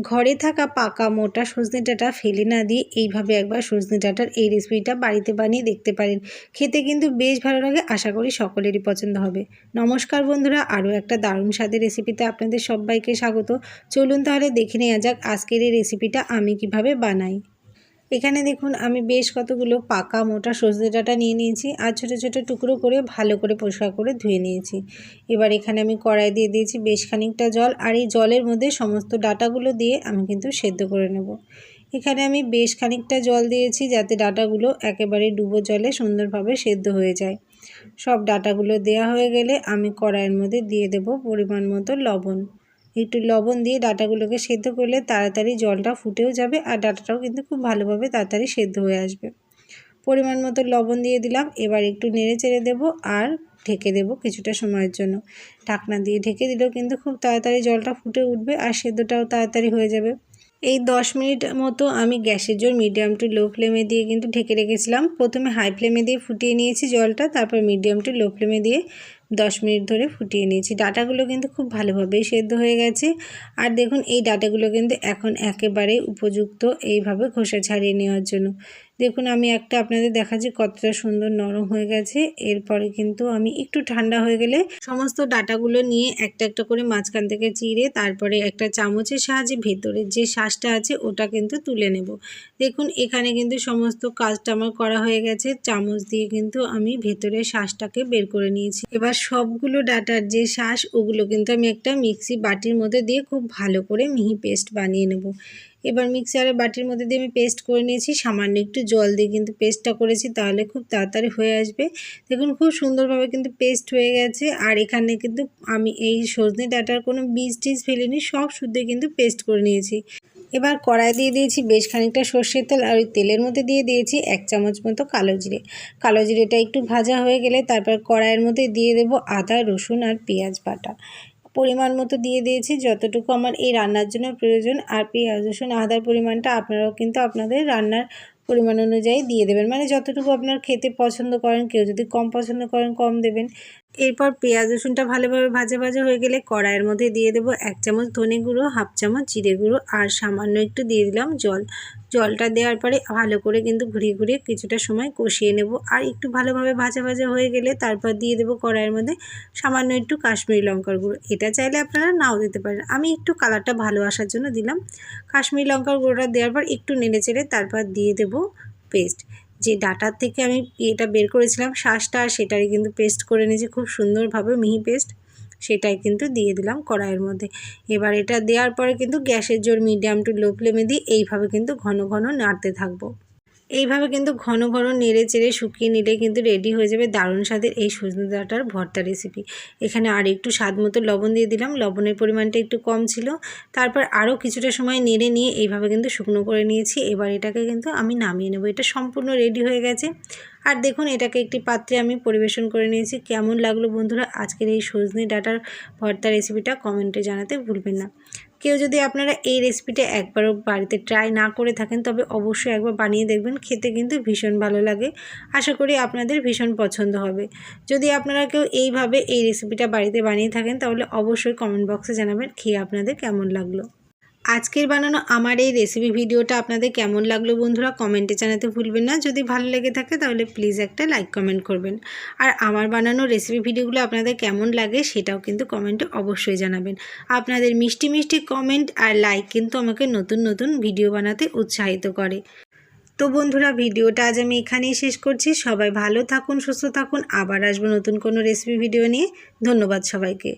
ঘরে থাকা পাকা মোটা সজনে ডাঁটা ফেলে না দিয়ে এইভাবে একবার সজনে ডাঁটার এই রেসিপিটা বাড়িতে বানিয়ে দেখতে পারেন। খেতে কিন্তু বেশ ভালো লাগে, আশা করি সকলেরই পছন্দ হবে। নমস্কার বন্ধুরা, আরও একটা দারুণ স্বাদের রেসিপিতে আপনাদের সবাইকে স্বাগত। চলুন তাহলে দেখে নেওয়া যাক আজকের এই রেসিপিটা আমি কীভাবে বানাই। এখানে দেখুন, আমি বেশ কতগুলো পাকা মোটা সজনে ডাঁটা নিয়ে নিয়েছি আর ছোটো ছোটো টুকরো করে ভালো করে পরিষ্কার করে ধুয়ে নিয়েছি। এবার এখানে আমি কড়াই দিয়ে দিয়েছি বেশ খানিকটা জল আর এই জলের মধ্যে সমস্ত ডাটাগুলো দিয়ে আমি কিন্তু সেদ্ধ করে নেব। এখানে আমি বেশ খানিকটা জল দিয়েছি যাতে ডাটাগুলো একেবারে ডুবো জলে সুন্দরভাবে সেদ্ধ হয়ে যায়। সব ডাটাগুলো দেওয়া হয়ে গেলে আমি কড়াইয়ের মধ্যে দিয়ে দেব পরিমাণ মতো লবণ। একটু লবণ দিয়ে ডাটাগুলোকে সেদ্ধ করলে তাড়াতাড়ি জলটা ফুটেও যাবে আর ডাটাটাও কিন্তু খুব ভালোভাবে তাড়াতাড়ি সেদ্ধ হয়ে আসবে। পরিমাণ মতো লবণ দিয়ে দিলাম, এবার একটু নেড়ে চেড়ে দেবো আর ঢেকে দেবো কিছুটা সময়ের জন্য। ঢাকনা দিয়ে ঢেকে দিলেও কিন্তু খুব তাড়াতাড়ি জলটা ফুটে উঠবে আর সেদ্ধটাও তাড়াতাড়ি হয়ে যাবে। এই দশ মিনিট মতো আমি গ্যাসের জোর মিডিয়াম টু লো ফ্লেমে দিয়ে কিন্তু ঢেকে রেখেছিলাম। প্রথমে হাই ফ্লেমে দিয়ে ফুটিয়ে নিয়েছি জলটা, তারপর মিডিয়াম টু লো ফ্লেমে দিয়ে দশ মিনিট ধরে ফুটিয়ে নিয়েছি। ডাটাগুলো কিন্তু খুব ভালোভাবেই সেদ্ধ হয়ে গেছে। আর দেখুন, এই ডাটাগুলো কিন্তু এখন একেবারে উপযুক্ত এইভাবে খোসা ছাড়িয়ে নেওয়ার জন্য। দেখুন, আমি একটা আপনাদের দেখাচ্ছি, কতটা সুন্দর নরম হয়ে গেছে। এরপরে কিন্তু আমি একটু ঠান্ডা হয়ে গেলে সমস্ত ডাটাগুলো নিয়ে একটা একটা করে মাঝখান থেকে চিড়ে, তারপরে একটা চামচের সাহায্যে ভেতরের যে শ্বাসটা আছে, ওটা কিন্তু তুলে নেব। দেখুন, এখানে কিন্তু সমস্ত কাজটা আমার করা হয়ে গেছে। চামচ দিয়ে কিন্তু আমি ভেতরের শ্বাসটাকে বের করে নিয়েছি। এবার সবগুলো ডাটার যে শ্বাস, ওগুলো কিন্তু আমি একটা মিক্সি বাটির মধ্যে দিয়ে খুব ভালো করে মিহি পেস্ট বানিয়ে নেব। এবার মিক্সারের বাটির মধ্যে দিয়ে আমি পেস্ট করে নিয়েছি। সামান্য একটু জল দিয়ে কিন্তু পেস্টটা করেছি, তাহলে খুব তাড়াতাড়ি হয়ে আসবে। দেখুন, খুব সুন্দরভাবে কিন্তু পেস্ট হয়ে গেছে। আর এখানে কিন্তু আমি এই সজনে ডাটার কোনো বীজ টিজ ফেলিনি, সব শুদ্ধই কিন্তু পেস্ট করে নিয়েছি। এবার কড়াই দিয়ে দিয়েছি বেশ খানিকটা সর্ষের তেল, আর ওই তেলের মধ্যে দিয়ে দিয়েছি এক চামচ মতো কালো জিরে। কালো জিরেটা একটু ভাজা হয়ে গেলে তারপর কড়াইয়ের মধ্যে দিয়ে দেব আদা, রসুন আর পেঁয়াজ বাটা। পরিমাণ মতো দিয়ে দিয়েছি, যতটুকু আমার এই রান্নার জন্য প্রয়োজন। আর পেঁয়াজ, রসুন, আদার পরিমাণটা আপনারাও কিন্তু আপনাদের রান্নার পরিমাণ অনুযায়ী দিয়ে দেবেন। মানে যতটুকু আপনার খেতে পছন্দ করেন, কেউ যদি কম পছন্দ করেন, কম দেবেন। এরপর পেঁয়াজ, রসুনটা ভালোভাবে ভাজা ভাজা হয়ে গেলে কড়াইয়ের মধ্যে দিয়ে দেবো এক চামচ ধনে গুঁড়ো, হাফ চামচ জিরে গুঁড়ো আর সামান্য একটু দিয়ে দিলাম জল। জলটা দেওয়ার পরে ভালো করে কিন্তু ঘুরিয়ে ঘুরিয়ে কিছুটা সময় কষিয়ে নেব। আর একটু ভালোভাবে ভাজা ভাজা হয়ে গেলে তারপর দিয়ে দেবো কড়াইয়ের মধ্যে সামান্য একটু কাশ্মীরি লঙ্কার গুঁড়ো। এটা চাইলে আপনারা নাও দিতে পারেন। আমি একটু কালারটা ভালো আসার জন্য দিলাম। কাশ্মীরি লঙ্কার গুঁড়োটা দেওয়ার পর একটু নেড়ে চেড়ে তারপর দিয়ে দেবো পেস্ট। যে ডাটার থেকে আমি এটা বের করেছিলাম শ্বাসটা সেটারই কিন্তু পেস্ট করে নিয়েছি, খুব সুন্দরভাবে মিহি পেস্ট সেটাই কিন্তু দিয়ে দিলাম কড়াইয়ের মধ্যে। এবার এটা দেওয়ার পরে কিন্তু গ্যাসের জোর মিডিয়াম টু লো ফ্লেমে দিয়ে এইভাবে কিন্তু ঘন ঘন নাড়তে থাকব। এইভাবে কিন্তু ঘন ঘন নেড়ে চেড়ে শুকিয়ে নিলে কিন্তু রেডি হয়ে যাবে দারুণ স্বাদের এই সজনে ডাঁটার ভর্তা রেসিপি এখানে আর একটু স্বাদ মতো লবণ দিয়ে দিলাম। লবণের পরিমাণটা একটু কম ছিল। তারপর আরও কিছুটা সময় নেড়ে নিয়ে এইভাবে কিন্তু শুকনো করে নিয়েছি। এবার এটাকে কিন্তু আমি নামিয়ে নেব। এটা সম্পূর্ণ রেডি হয়ে গেছে। আর দেখুন, এটাকে একটি পাত্রে আমি পরিবেশন করে নিয়েছি। কেমন লাগল বন্ধুরা? আজকের এই সজনে ডাটার ভর্তা রেসিপিটা কমেন্টে জানাতে ভুলবেন না। কেউ যদি আপনারা এই রেসিপিটা একবারও বাড়িতে ট্রাই না করে থাকেন, তবে অবশ্যই একবার বানিয়ে দেখবেন। খেতে কিন্তু ভীষণ ভালো লাগে। আশা করি আপনাদের ভীষণ পছন্দ হবে। যদি আপনারা কেউ এইভাবে এই রেসিপিটা বাড়িতে বানিয়ে থাকেন, তাহলে অবশ্যই কমেন্ট বক্সে জানাবেন, খেয়ে আপনাদের কেমন লাগল। আজকের বানানো আমার এই রেসিপি ভিডিওটা আপনাদের কেমন লাগল বন্ধুরা কমেন্টে জানাতে ভুলবেন না। যদি ভালো লেগে থাকে তাহলে প্লিজ একটা লাইক কমেন্ট করবেন। আর আমার বানানো রেসিপি ভিডিওগুলো আপনাদের কেমন লাগে সেটাও কিন্তু কমেন্টে অবশ্যই জানাবেন। আপনাদের মিষ্টি মিষ্টি কমেন্ট আর লাইক কিন্তু আমাকে নতুন নতুন ভিডিও বানাতে উৎসাহিত করে। তো বন্ধুরা ভিডিওটা আজ আমি এখানেই শেষ করছি। সবাই ভালো থাকুন, সুস্থ থাকুন। আবার আসব নতুন কোনো রেসিপি ভিডিও নিয়ে। ধন্যবাদ সবাইকে।